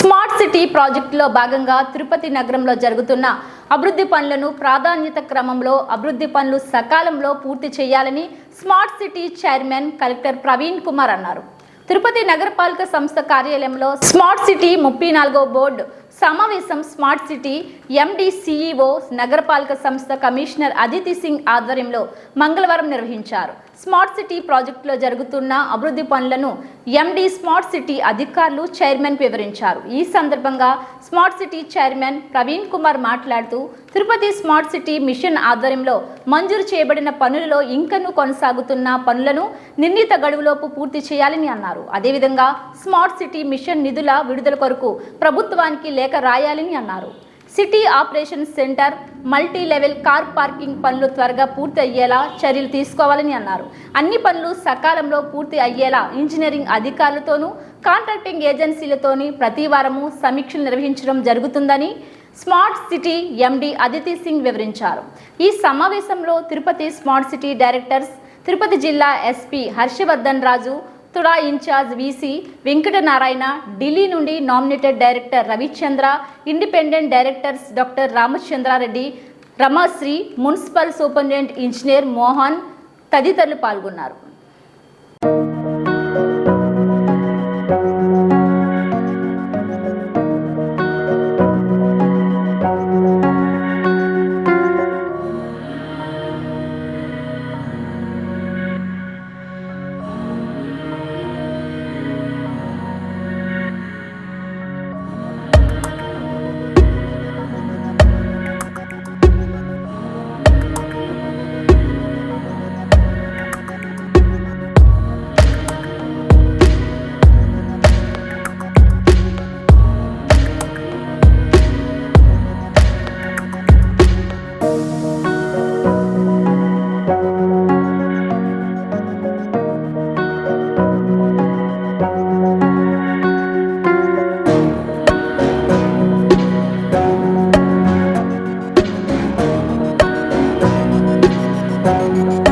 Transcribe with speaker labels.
Speaker 1: Smart city ప్రాజెక్టులో భాగంగా తిరుపతి నగరంలో జరుగుతున్న అభివృద్ధి పనులను ప్రాధాన్యత క్రమంలో అభివృద్ధి పనులు సకాలంలో పూర్తి చేయాలని smart city chairman collector Praveen Kumar అన్నారు. తిరుపతి నగరపాలక సంస్థ కార్యాలయంలో స్మార్ట్ సిటీ ముప్పై నాలుగో బోర్డు సమావేశం స్మార్ట్ సిటీ ఎండి సిఇఓ నగరపాలక సంస్థ కమిషనర్ అదితి సింగ్ ఆధ్వర్యంలో మంగళవారం నిర్వహించారు. స్మార్ట్ సిటీ ప్రాజెక్టులో జరుగుతున్న అభివృద్ధి పనులను ఎండి స్మార్ట్ సిటీ అధికారులు చైర్మన్ వివరించారు. ఈ సందర్భంగా smart city chairman Praveen Kumar మాట్లాడుతూ తిరుపతి స్మార్ట్ సిటీ మిషన్ ఆధ్వర్యంలో మంజూరు చేయబడిన పనులలో ఇంకనూ కొనసాగుతున్న పనులను నిర్ణీత గడువులోపు పూర్తి చేయాలని అన్నారు. అదేవిధంగా స్మార్ట్ సిటీ మిషన్ నిధుల విడుదల కొరకు ప్రభుత్వానికి లేఖ రాయాలని అన్నారు. City operation centre multi level car parking పనులు త్వరగా పూర్తి అయ్యేలా చర్యలు తీసుకోవాలని అన్నారు. అన్ని పనులు సకాలంలో పూర్తి అయ్యేలా ఇంజనీరింగ్ అధికారులతోనూ కాంట్రాక్టింగ్ ఏజెన్సీలతోని ప్రతి వారము సమీక్షలు నిర్వహించడం జరుగుతుందని smart city MD Aditi Singh వివరించారు. ఈ సమావేశంలో Tirupati smart city directors Tirupati జిల్లా SP Harshavardhan Raju TUDA in-charge VC Venkatanarayana Delhi నుండి nominated director Ravichandra independent directors doctor Ramachandra Reddy Ramasri municipal superintendent engineer Mohan తదితరులు పాల్గొన్నారు. Thank you.